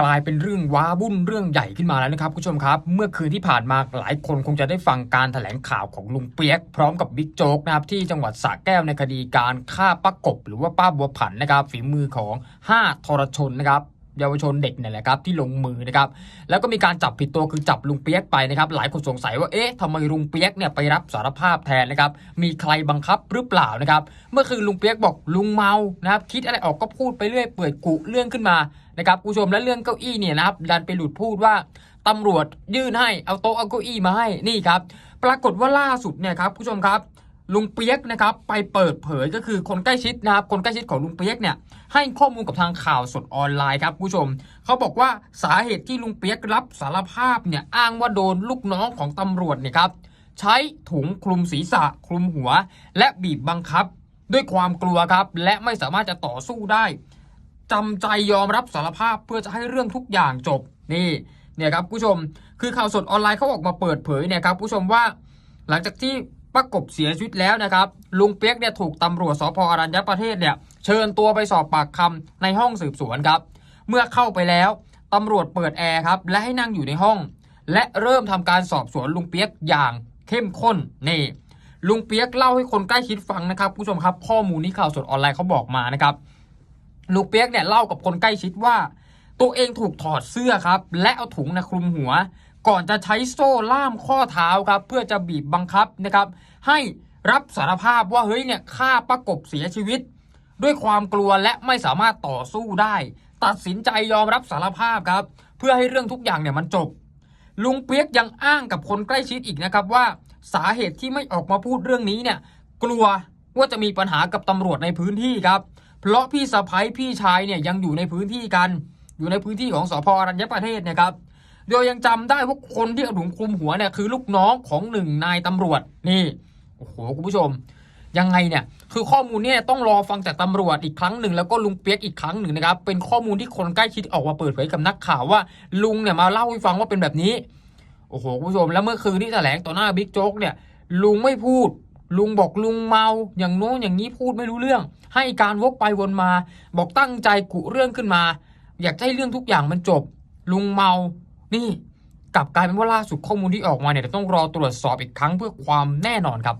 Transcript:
กลายเป็นเรื่องว้าวุ่นเรื่องใหญ่ขึ้นมาแล้วนะครับคุณผู้ชมครับ เมื่อคืนที่ผ่านมาหลายคนคงจะได้ฟังการแถลงข่าวของลุงเปียก พร้อมกับบิ๊กโจ๊กนะครับที่จังหวัดสระแก้วในคดีการฆ่าป้ากบ หรือว่าป้าบัวผันนะครับฝีมือของ 5 ทรชนนะครับ เยาวชนเด็กเนี่ยแหละครับที่ลงมือนะครับแล้วก็มีการจับผิดตัวคือจับลุงเปียกไปนะครับหลายคนสงสัยว่าเอ๊ะทำไมลุงเปียกเนี่ยไปรับสารภาพแทนนะครับมีใครบังคับหรือเปล่านะครับเมื่อคืนลุงเปียกบอกลุงเมานะครับคิดอะไรออกก็พูดไปเรื่อยเปื่อยกุเรื่องขึ้นมานะครับคุณผู้ชมและเรื่องเก้าอี้เนี่ยนะครับดันไปหลุดพูดว่าตำรวจยื่นให้เอาโต๊ะเอาเก้าอี้มาให้นี่ครับปรากฏว่าล่าสุดเนี่ยครับคุณผู้ชมครับ ลุงเปียกนะครับไปเปิดเผยก็คือคนใกล้ชิดนะครับคนใกล้ชิดของลุงเปียกเนี่ยให้ข้อมูลกับทางข่าวสดออนไลน์ครับผู้ชมเขาบอกว่าสาเหตุที่ลุงเปียกรับสารภาพเนี่ยอ้างว่าโดนลูกน้องของตำรวจเนี่ยครับใช้ถุงคลุมศีรษะคลุมหัว และบีบบังคับ ด้วยความกลัวครับ และไม่สามารถจะต่อสู้ได้จำใจยอมรับสารภาพเพื่อจะให้เรื่องทุกอย่างจบนี่เนี่ยครับผู้ชมคือข่าวสดออนไลน์เขาออกมาเปิดเผยเนี่ยครับผู้ชมว่าหลังจากที่ ป้ากบเสียชีวิตแล้วนะครับ ลุงเปียกเนี่ยถูกตำรวจสพอรัญญประเทศเนี่ยเชิญตัวไปสอบปากคำในห้องสืบสวนครับ เมื่อเข้าไปแล้วตำรวจเปิดแอร์ครับและให้นั่งอยู่ในห้อง และเริ่มทำการสอบสวนลุงเปียกอย่างเข้มข้นนี่ลุงเปียกเล่าให้คนใกล้ชิดฟังนะครับผู้ชมครับข้อมูลนี้ข่าวสดออนไลน์เขาบอกมานะครับลุงเปียกเนี่ยเล่ากับคนใกล้ชิดว่า ตัวเองถูกถอดเสื้อครับ และเอาถุงนะคลุมหัว ก่อนจะใช้โซ่ล่ามข้อเท้าครับ เพื่อจะบีบบังคับนะครับ ให้รับสารภาพว่าเฮ้ยเนี่ยฆ่าป้ากบเสียชีวิต ด้วยความกลัวและไม่สามารถต่อสู้ได้ ตัดสินใจยอมรับสารภาพครับ เพื่อให้เรื่องทุกอย่างเนี่ยมันจบ ลุงเปียกยังอ้างกับคนใกล้ชิดอีกนะครับว่าสาเหตุที่ไม่ออกมาพูดเรื่องนี้เนี่ยกลัวว่าจะมีปัญหากับตำรวจในพื้นที่ครับ เพราะพี่สะพ้ยพี่ชายเนี่ยยังอยู่ในพื้นที่กัน อยู่ในพื้นที่ของสพอรัญญประเทศเนะครับ โดยยังจำได้ว่าคนที่เอาถุงคลุมหัวเนี่ยคือลูกน้องของหนึ่งนายตำรวจนี่โอ้โหคุณผู้ชม ยังไงเนี่ยคือข้อมูลเนี่ยต้องรอฟังจากตำรวจอีกครั้งหนึ่งแล้วก็ลุงเปียกอีกครั้งหนึ่งนะครับเป็นข้อมูลที่คนใกล้ชิดออกมาเปิดเผยกับนักข่าวว่า ลุงเนี่ยมาเล่าให้ฟังว่าเป็นแบบนี้โอ้โหคุณผู้ชมแล้วเมื่อคืนที่แถลงต่อหน้าบิ๊กโจ๊กเนี่ย ลุงไม่พูด ลุงบอกลุงเมาอย่างโน้นอย่างนี้พูดไม่รู้เรื่อง ให้การวกไปวนมา บอกตั้งใจกุเรื่องขึ้นมา อยากให้เรื่องทุกอย่างมันจบ ลุงเมา นี่กลับกลายเป็นว่าล่าสุดข้อมูลที่ออกมาเนี่ยต้องรอตรวจสอบอีกครั้งเพื่อความแน่นอนครับ